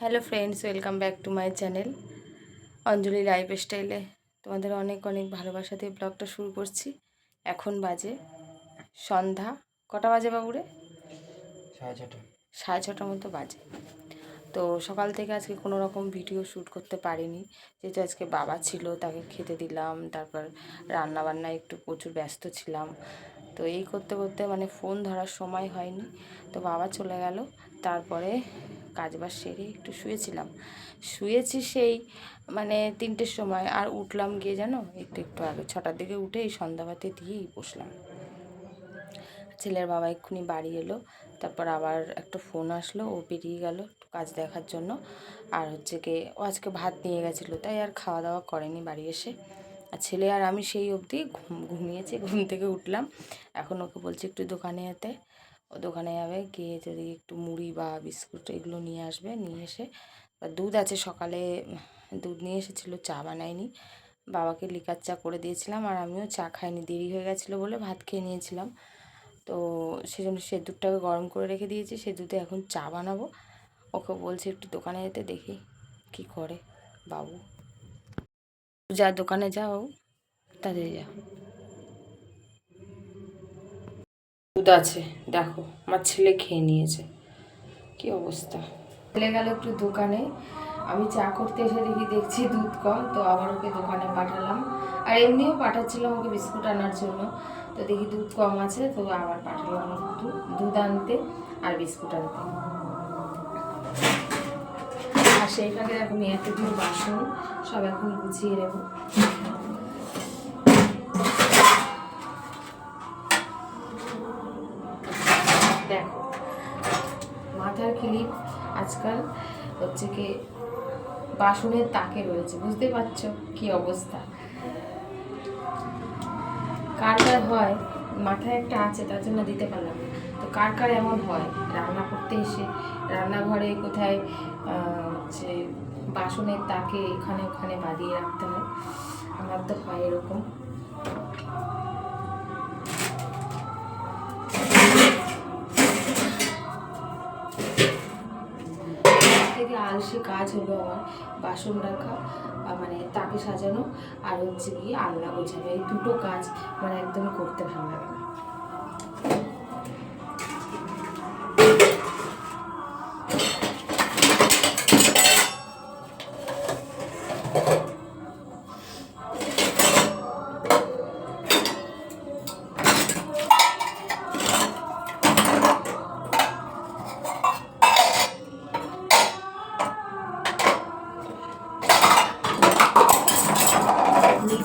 Hello friends welcome back to my channel Anjali life স্টাইলে তোমাদের অনেক অনেক ভালোবাসা দিয়ে ব্লগটা শুরু করছি। এখন বাজে সন্ধ্যা। কটা বাজে বাবুরে? সাড়ে ছটা। সাড়ে ছটার মতো বাজে। তো সকাল থেকে আজকে কোনো রকম ভিডিও শ্যুট করতে পারিনি। যেহেতু আজকে বাবা ছিল তাকে খেতে দিলাম তারপর রান্না বান্নায় একটু প্রচুর ব্যস্ত ছিলাম। তো এই করতে করতে মানে ফোন ধরার সময় হয়নি। তো বাবা চলে গেল তারপরে কাজবাজ সেরে একটু শুয়েছিলাম। শুয়েছি সেই মানে তিনটের সময়, আর উঠলাম গিয়ে জানো? একটু একটু আগে, ছটার দিকে উঠে এই সন্ধ্যাবাতি দিয়েই বসলাম। ছেলের বাবা এক্ষুনি বাড়ি এলো, তারপর আবার একটা ফোন আসলো, ও বেরিয়ে গেল কাজ দেখার জন্য। আর হচ্ছে কি ও আজকে ভাত নিয়ে গেছিল, তাই আর খাওয়া দাওয়া করেনি বাড়ি এসে। আর ছেলে আর আমি সেই অবধি ঘুম, ঘুমিয়েছি, ঘুম থেকে উঠলাম। এখন ওকে বলছি একটু দোকানে ও দোকানে যাবে, গিয়ে যদি একটু মুড়ি বা বিস্কুট এগুলো নিয়ে আসবে, নিয়ে এসে বা দুধ আছে সকালে, দুধ নিয়ে এসেছিল, চা বানায়নি। বাবাকে লিকার চা করে দিয়েছিলাম আর আমিও চা খাইনি, দেরি হয়ে গেছিল বলে ভাত খেয়ে নিয়েছিলাম। তো সেজন্য সে দুধটাকে গরম করে রেখে দিয়েছি, সে দুধে এখন চা বানাবো। ওকে বলছি একটু দোকানে যেতে, দেখি কি করে বাবু। যা দোকানে যাও তাদের যা দুধ আছে, দেখো, আমার ছেলে খেয়ে নিয়েছে। কি অবস্থা? ছেলে গেল একটু দোকানে। আমি চা করতে এসে দেখি দেখছি দুধ কম, তো আবার ওকে দোকানে পাঠালাম। আর এমনিও পাঠাচ্ছিলাম ওকে বিস্কুট আনার জন্য। তো দেখি দুধ কম আছে, তো আবার পাঠালাম দুধ আনতে আর বিস্কুট আনতে। আর সেই ফাঁকে দেখো মেয়ের বাসন, সব এখন গুছিয়ে নেব দেখো। মাথার ক্লিপ আজকাল হচ্ছে কি বাসনের তাকে রয়েছে, বুঝতে পারছ কি অবস্থা? কার কার হয়? মাথায় একটা আছে, তার জন্য দিতে পারলাম তো কার কার এমন হয়? রান্না করতে এসে, রান্নাঘরে কোথায় হচ্ছে বাসনের তাকে এখানে ওখানে বাঁধিয়ে রাখতে হয়? আমার তো হয় এরকম। থেকে আলসে কাজ হলো আমার বাসন রাখা মানে তাকে সাজানো, আর হচ্ছে গিয়ে আলনা গোছানো। এই দুটো কাজ মানে একদম করতে ভালো লাগে না।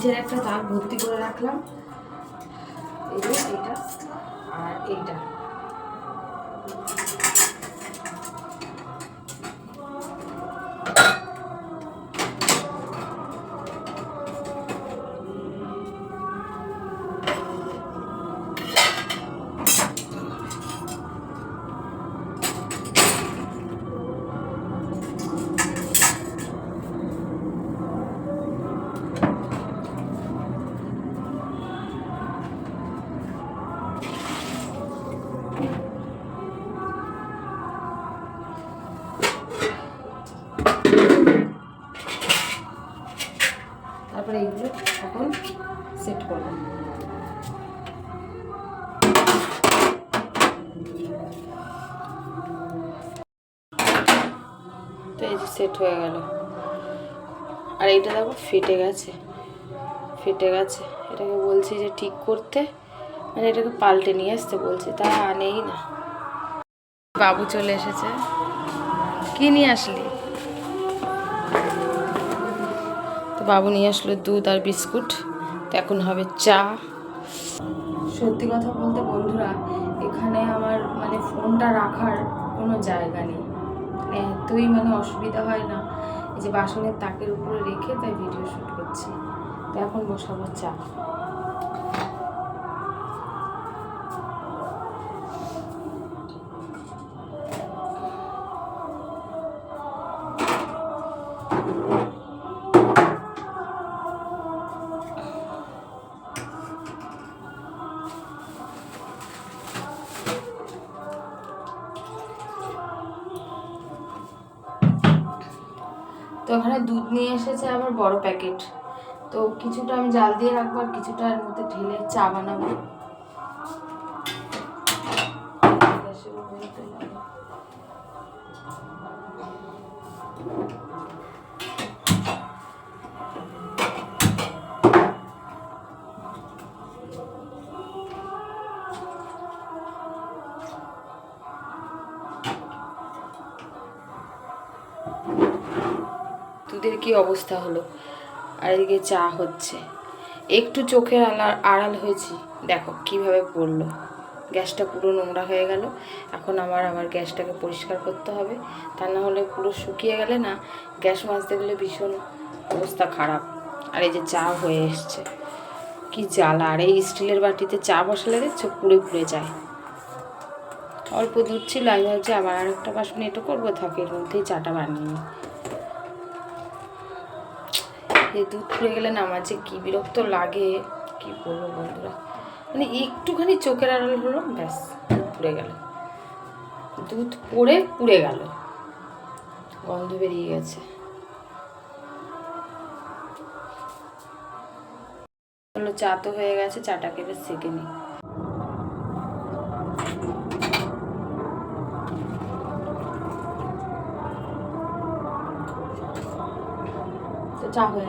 নিচের একটা দাগ ভর্তি করে রাখলাম। এই এটা আর এইটা। তারপরে এইগুলো এখন সেট করব। তো এই যে সেট হয়ে গেল। আর এইটা দেখো, ফেটে গেছে। ফেটে গেছে। এটাকে বলছি যে ঠিক করতে মানে এটাকে পাল্টে নিয়ে আসতে বলছি, তা আনেই না। বাবু চলে এসেছে। কি নিয়ে আসলি? বাবু নিয়ে আসলো দুধ আর বিস্কুট। এখন হবে চা। সত্যি কথা বলতে বন্ধুরা, এখানে আমার মানে ফোনটা রাখার কোনো জায়গা নেই। মানে এতই মানে অসুবিধা হয় না, এই যে বাসনের তাকের উপরে রেখে তাই ভিডিও শ্যুট করছি। তো এখন বসাবো চা। তো ওখানে দুধ নিয়ে এসেছে আবার বড় প্যাকেট। তো কিছুটা আমি জাল দিয়ে রাখব আর কিছুটা এর মধ্যে ঢেলে চা বানাবো। দুধের কি অবস্থা হলো? আর এদিকে চা হচ্ছে। একটু চোখের আড়াল আড়াল হয়েছি। দেখো কীভাবে পড়ল। গ্যাসটা পুরো নোংরা হয়ে গেল। এখন আমার আমার গ্যাসটাকে পরিষ্কার করতে হবে। তা না হলে পুরো শুকিয়ে গেলে না, গ্যাস মাজতে গেলে ভীষণ অবস্থা খারাপ। আর এই যে চা হয়ে এসছে। কি জ্বালা। আর এই স্টিলের বাটিতে চা বসালে দেখছ পুড়ে পুড়ে যায়। অল্প দুধ ছিল, আমি ভাবছি আবার আর একটা বাসন এটা করব, থাকে এর মধ্যেই চাটা বানিয়ে এই দুধ পুড়ে গেলে না আমার যে কী বিরক্ত লাগে, কি বলব বন্ধুরা? মানে একটুখানি চোখের আড়াল হলো, ব্যাস, দুধ পুড়ে গেল। দুধ পড়ে, পুড়ে গেল। গন্ধ বেরিয়ে গেছে। চা তো হয়ে গেছে চাটাকে বেশ সেকে নিই চা হয়ে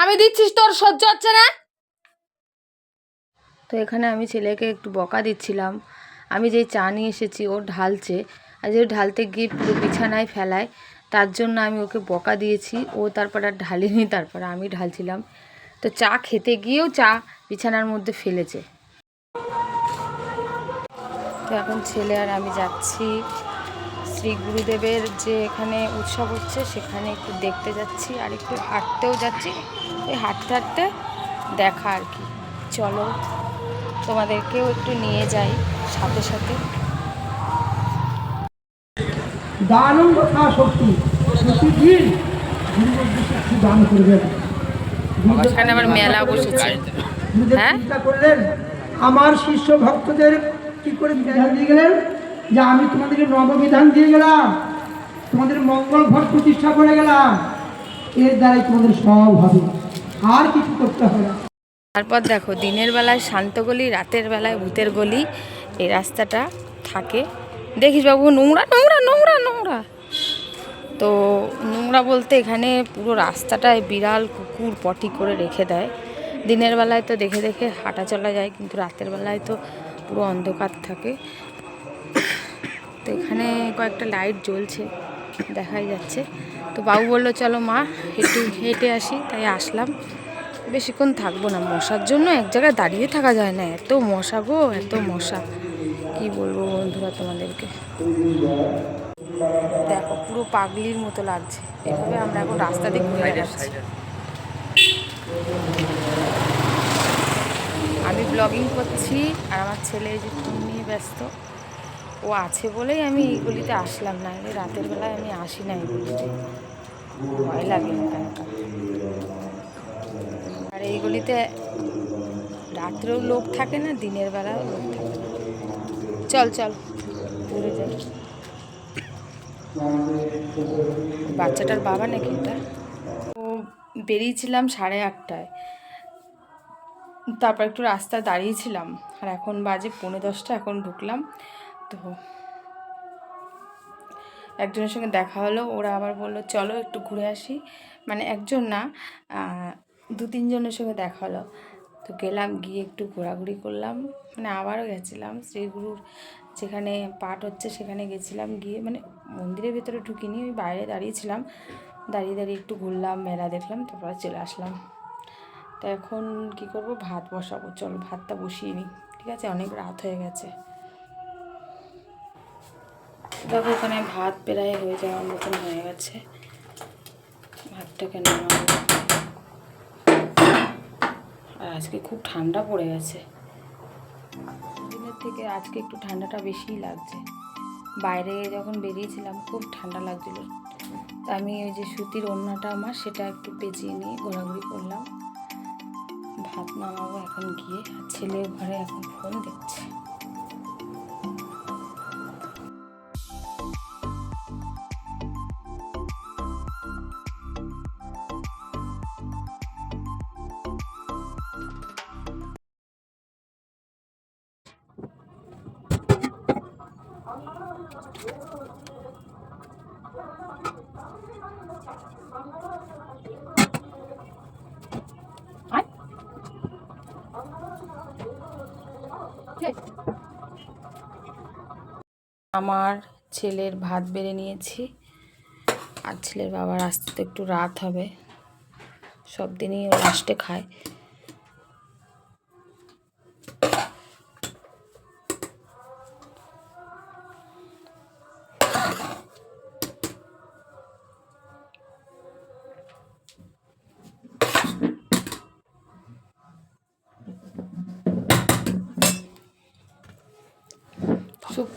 আমি দিচ্ছিস তোর সহ্য হচ্ছে না? তো এখানে আমি ছেলেকে একটু বকা দিচ্ছিলাম। আমি যেই চা নিয়ে এসেছি, ও ঢালছে। আর যে ঢালতে গিয়ে পুরো বিছানায় ফেলায়, তার জন্য আমি ওকে বকা দিয়েছি। ও তারপর আর ঢালিনি, তারপর আমি ঢালছিলাম। তো চা খেতে গিয়েও চা বিছানার মধ্যে ফেলেছে। তো এখন ছেলে আর আমি যাচ্ছি। শ্রী গুরুদেবের যে এখানে উৎসব হচ্ছে, সেখানে একটু দেখতে যাচ্ছি আর একটু হাঁটতেও যাচ্ছি। ওই হাঁটতে হাঁটতে দেখা আর কি। চলো, তোমাদেরকেও একটু নিয়ে যাই সাথে সাথে। দারুণ কথা সত্যি প্রতিদিন দান করবেন। এখানে আবার মেলা বসেছে। হ্যাঁ? করলেন আমার শিষ্য ভক্তদের কি করে বিধান দিয়ে গেলেন? যে আমি তোমাদেরকে নববিধান দিয়ে গেলাম তোমাদের মঙ্গল ঘর প্রতিষ্ঠা করে গেলাম এর দ্বারাই তোমাদের সব হবে। আর কিছু করতে হবে না। তারপর দেখো দিনের বেলায় শান্ত গলি রাতের বেলায় ভূতের গলি এই রাস্তাটা থাকে। দেখিস বাবু নোংরা নোংরা নোংরা নোংরা। তো নোংরা বলতে এখানে পুরো রাস্তাটায় বিড়াল, কুকুর পটি করে রেখে দেয়। দিনের বেলায় তো দেখে দেখে হাঁটা চলা যায়, কিন্তু রাতের বেলায় তো পুরো অন্ধকার থাকে। তো এখানে কয়েকটা লাইট জ্বলছে, দেখাই যাচ্ছে। তো বাবু বলল, চলো মা হেঁটে হেঁটে আসি। তাই আসলাম। বেশিক্ষণ থাকব না, মশার জন্য এক জায়গায় দাঁড়িয়ে থাকা যায় না। এত মশা গো, এত মশা। কি বলব বন্ধুরা তোমাদেরকে? দেখো পুরো পাগলির মতো লাগছে। এভাবে আমরা এখন রাস্তা দিয়ে ঘুরে যাচ্ছি আমি ব্লগিং করছি আর আমার ছেলে যে ফোন নিয়ে ব্যস্ত। ও আছে বলেই আমি এই গলিতে আসলাম না। রাতের বেলায় আমি আসি না এই গলিতে। ভয় লাগে একা আর এই গলিতে রাত্রেও লোক থাকে না দিনের বেলাও লোক থাকে। চল চল। ঘুরে যাই। বাচ্চাটার বাবা নাকি এটা? ও বেরিয়েছিলাম সাড়ে আটটায়। তারপর একটু রাস্তায় দাঁড়িয়েছিলাম, আর এখন বাজে পৌনে দশটা, এখন ঢুকলাম। তো একজনের সঙ্গে দেখা হলো, ওরা আবার বলল, চলো একটু ঘুরে আসি। মানে একজন না দু তিনজনের সঙ্গে দেখা হলো। তো গেলাম, গিয়ে একটু ঘোরাঘুরি করলাম। মানে আবারও গেছিলাম, শ্রীগুরুর যেখানে পাঠ হচ্ছে সেখানে গেছিলাম গিয়ে মানে মন্দিরের ভেতরে ঢুকিনি, ওই বাইরে দাঁড়িয়েছিলাম দাঁড়িয়ে দাঁড়িয়ে একটু ঘুরলাম, মেলা দেখলাম, তারপর চলে আসলাম। তো এখন কি করব? ভাত বসাবো, চলো ভাতটা বসিয়ে নিই। ঠিক আছে? অনেক রাত হয়ে গেছে। দেখো ওখানে ভাত প্রায় হয়ে যাওয়ার মতন হয়ে গেছে। ভাতটাকে নামাবো আর আজকে খুব ঠান্ডা পড়ে গেছে। থেকে আজকে একটু ঠান্ডাটা বেশিই লাগছে। বাইরে যখন বেরিয়েছিলাম, খুব ঠান্ডা লাগছিল। তা আমি ওই যে সুতির ওড়নাটা আমার, সেটা একটু পেঁচিয়ে নিয়ে ঘোরাঘুরি করলাম। ভাত নামাবো এখন গিয়ে ছেলের ঘরে এখন ফোন দেখছে। আমার ছেলের ভাত বেড়ে নিয়েছি, আর ছেলের বাবার আসতে তো একটু রাত হবে। সব দিনই ও লাস্টে খায়।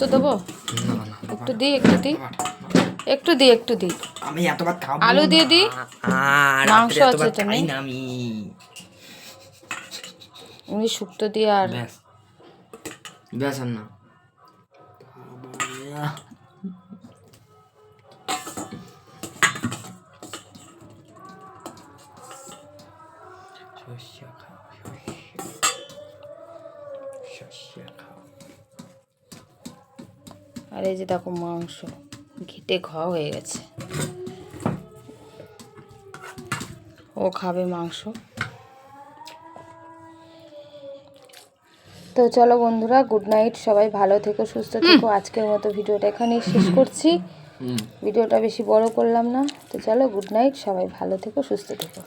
শুক্তো দেবো? একটু দি একটু দি একটু দি একটু দি আমি এত ভাত খাব আলু দিয়ে দি আর মাংস আছে ভাত তো খাই নেই? না আমি। এমনি শুক্তো দিয়ে আর ব্যাস। ব্যাস আর না। আর এই যে দেখো মাংস ঘিটে ঘ হয়ে গেছে। ও খাবে মাংস। তো চলো বন্ধুরা গুড নাইট সবাই ভালো থেকো সুস্থ থেকো। আজকের মতো ভিডিওটা এখানেই শেষ করছি। ভিডিওটা বেশি বড় করলাম না। তো চলো গুড নাইট সবাই ভালো থেকো সুস্থ থেকো।